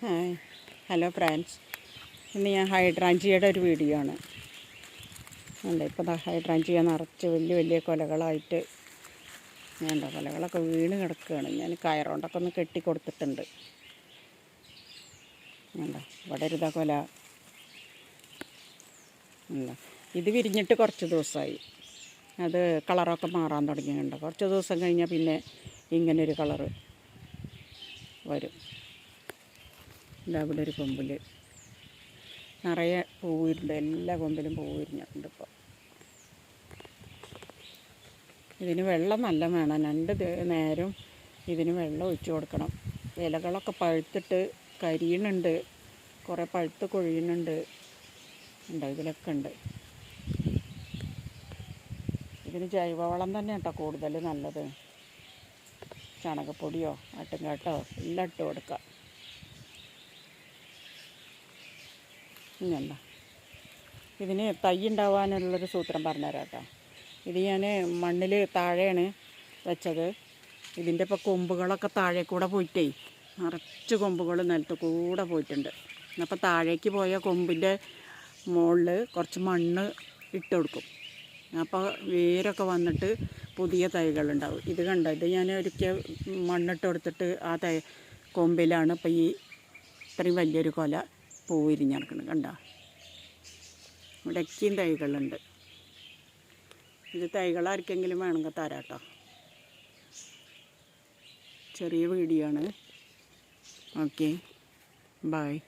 Hi. Hello friends. ഇന്ന് ഞാൻ ഹൈഡ്രാഞ്ചിയുടെ ഒരു വീഡിയോ ആണ്. ഉണ്ട് ഇപ്പോൾ ഹൈഡ്രാഞ്ചിയ നിറച്ച് വലിയ വലിയ കൊലകളായിട്ട് വേണ്ട കൊലകളൊക്കെ വീണ് കിടക്കുകയാണ്. ഞാൻ കയറുകൊണ്ടൊക്കെ ഒന്ന് കെട്ടി വേണ്ട ഇവിടെ ഒരു കൊല. ഉണ്ട. ഇത് വിരിഞ്ഞിട്ട് കുറച്ച് ദിവസമായി. അത് കളറൊക്കെ മാറാൻ തുടങ്ങിയിട്ടുണ്ട്. കുറച്ച് ദിവസം കഴിഞ്ഞാൽ പിന്നെ ഇങ്ങനൊരു കളറ് വരും. ഇതാ ഇവിടെ ഒരു കൊമ്പിൽ നിറയെ പൂവിരുണ്ട് എല്ലാ കൊമ്പിലും പൂവിരിഞ്ഞിട്ടുണ്ട് ഇപ്പോൾ ഇതിന് വെള്ളം നല്ല വേണം. രണ്ട് നേരം ഇതിന് വെള്ളം ഒഴിച്ചു കൊടുക്കണം. ഇലകളൊക്കെ പഴുത്തിട്ട് കരിയണുണ്ട്. കുറേ പഴുത്ത് കൊഴിയുന്നുണ്ട്. ഉണ്ട്? ഇതിലൊക്കെ ഉണ്ട്. ഇതിന് ജൈവവളം തന്നെ കേട്ടോ കൂടുതൽ നല്ലത്. ചാണകപ്പൊടിയോ ആട്ടുംകാട്ടോ എല്ലാം ഇട്ട് കൊടുക്കാം. ഇങ്ങണ്ട ഇതിന് തൈ ഉണ്ടാവാനുള്ളൊരു സൂത്രം പറഞ്ഞുതരാം കേട്ടോ ഇത് ഞാൻ മണ്ണിൽ താഴെയാണ് വെച്ചത്. ഇതിന്റെ ഇപ്പോൾ കൊമ്പുകളൊക്കെ താഴെ കൂടെ പോയിട്ടേ നിറച്ച് കൊമ്പുകൾ നിലത്ത് കൂടെ പോയിട്ടുണ്ട്. അപ്പോൾ താഴേക്ക് പോയ കൊമ്പിന്റെ മുകളിൽ കുറച്ച് മണ്ണ് ഇട്ട് കൊടുക്കും. അപ്പോൾ വേരൊക്കെ വന്നിട്ട് പുതിയ തൈകളുണ്ടാവും. ഇത് കണ്ട? ഇത് ഞാൻ ഒരിക്കൽ മണ്ണിട്ട് കൊടുത്തിട്ട് ആ തൈ കൊമ്പിലാണ് ഇപ്പോൾ ഈ ഇത്രയും വലിയൊരു കൊല. പൂവിരിഞ്ഞിറക്കുന്നത് കണ്ടോ? ഇവിടെയൊക്കെയും തൈകളുണ്ട്. ഇത് തൈകൾ ആർക്കെങ്കിലും വേണമെങ്കിൽ തരാം കേട്ടോ ചെറിയ വീഡിയോ ആണ്. ഓക്കെ. ബായ്